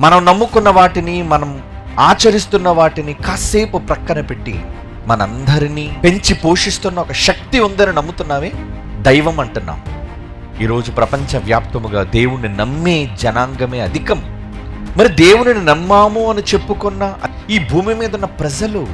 మనం నమ్ముకున్న వాటిని మనం ఆచరిస్తున్న వాటిని కాసేపు ప్రక్కన పెట్టి మనందరినీ పెంచి పోషిస్తున్న ఒక శక్తి ఉందని నమ్ముతున్నామే దైవం అంటున్నాం. ఈరోజు ప్రపంచ వ్యాప్తముగా దేవుణ్ణి నమ్మే జనాంగమే అధికం. మరి దేవుని నమ్మాము అని చెప్పుకున్న ఈ భూమి మీద ఉన్న ప్రజలు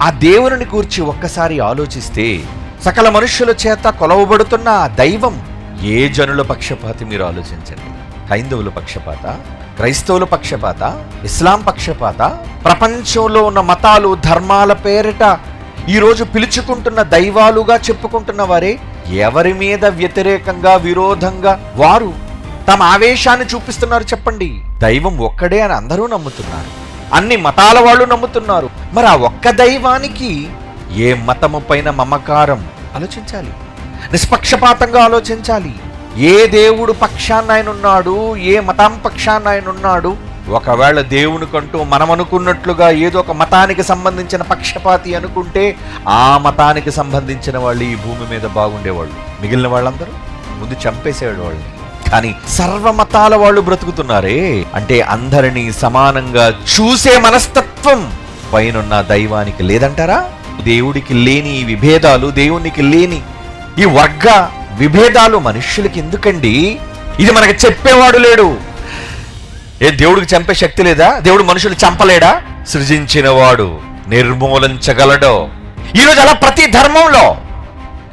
ఆ దేవుని గూర్చి ఒక్కసారి ఆలోచిస్తే సకల మనుషుల చేత కొలవబడుతున్న ఆ దైవం ఏ జనుల పక్షపాతి మీరు ఆలోచించండి? హైందవుల పక్షపాత? క్రైస్తవుల పక్షపాత ఇస్లాం పక్షపాత ప్రపంచంలో ఉన్న మతాలు ధర్మాల పేరిట ఈరోజు పిలుచుకుంటున్న దైవాలుగా చెప్పుకుంటున్న వారే ఎవరి మీద వ్యతిరేకంగా విరోధంగా వారు తమ ఆవేశాన్ని చూపిస్తున్నారు చెప్పండి. దైవం ఒక్కడే అని అందరూ నమ్ముతున్నారు. అన్ని మతాల వాళ్ళు నమ్ముతున్నారు. మరి ఆ ఒక్క దైవానికి ఏ మతము పైన మమకారం? ఆలోచించాలి. నిష్పక్షపాతంగా ఆలోచించాలి. ఏ దేవుడు పక్షాన్ని ఆయన ఉన్నాడు? ఏ మతం పక్షాన్ని ఆయన ఉన్నాడు? ఒకవేళ దేవునికంటూ మనం అనుకున్నట్లుగా ఏదో ఒక మతానికి సంబంధించిన పక్షపాతి అనుకుంటే ఆ మతానికి సంబంధించిన వాళ్ళు ఈ భూమి మీద బాగుండేవాళ్ళు. మిగిలిన వాళ్ళందరూ ముందు చంపేసేవాడు వాళ్ళు కానీ సర్వమతాల వాళ్ళు బ్రతుకుతున్నారే? అంటే అందరినీ సమానంగా చూసే మనస్తత్వం పైనున్న దైవానికి లేదంటారా? దేవుడికి లేని ఈ విభేదాలు దేవునికి లేని ఈ వర్గ విభేదాలు మనుష్యులకి ఎందుకండి? ఇది మనకి చెప్పేవాడు లేడు. ఏ దేవుడికి చంపే శక్తి లేదా? దేవుడు మనుషులు చంపలేడా? సృజించినవాడు నిర్మూలించగలడో. ఈరోజు అలా ప్రతి ధర్మంలో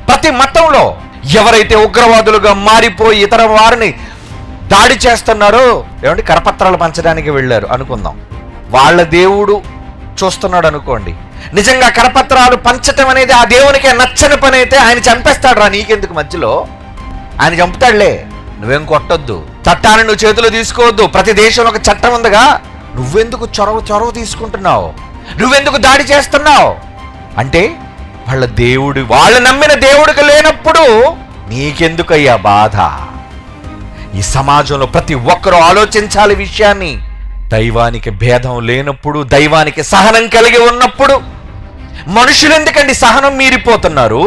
ప్రతి మతంలో ఎవరైతే ఉగ్రవాదులుగా మారిపోయి ఇతర వారిని దాడి చేస్తున్నారో ఏమంటే కరపత్రాలు పంచడానికి వెళ్ళారు అనుకుందాం. వాళ్ళ దేవుడు చూస్తున్నాడు అనుకోండి నిజంగా కరపత్రాలు పంచటం అనేది ఆ దేవునికి నచ్చని పని అయితే ఆయన చంపేస్తాడు రా నీకెందుకు మధ్యలో? ఆయన చంపుతాడులే. నువ్వేం కొట్టొద్దు. చట్టాన్ని నువ్వు చేతిలో తీసుకోవద్దు. ప్రతి దేశంలో ఒక చట్టం ఉందిగా. నువ్వెందుకు చొరవ చొరవ తీసుకుంటున్నావు? నువ్వెందుకు దాడి చేస్తున్నావు? అంటే వాళ్ళ దేవుడు వాళ్ళు నమ్మిన దేవుడికి లేనప్పుడు నీకెందుకయ్యా బాధ? ఈ సమాజంలో ప్రతి ఒక్కరూ ఆలోచించాలి విషయాన్ని. దైవానికి భేదం లేనప్పుడు దైవానికి సహనం కలిగి ఉన్నప్పుడు మనుషులు ఎందుకండి సహనం మీరిపోతున్నారు?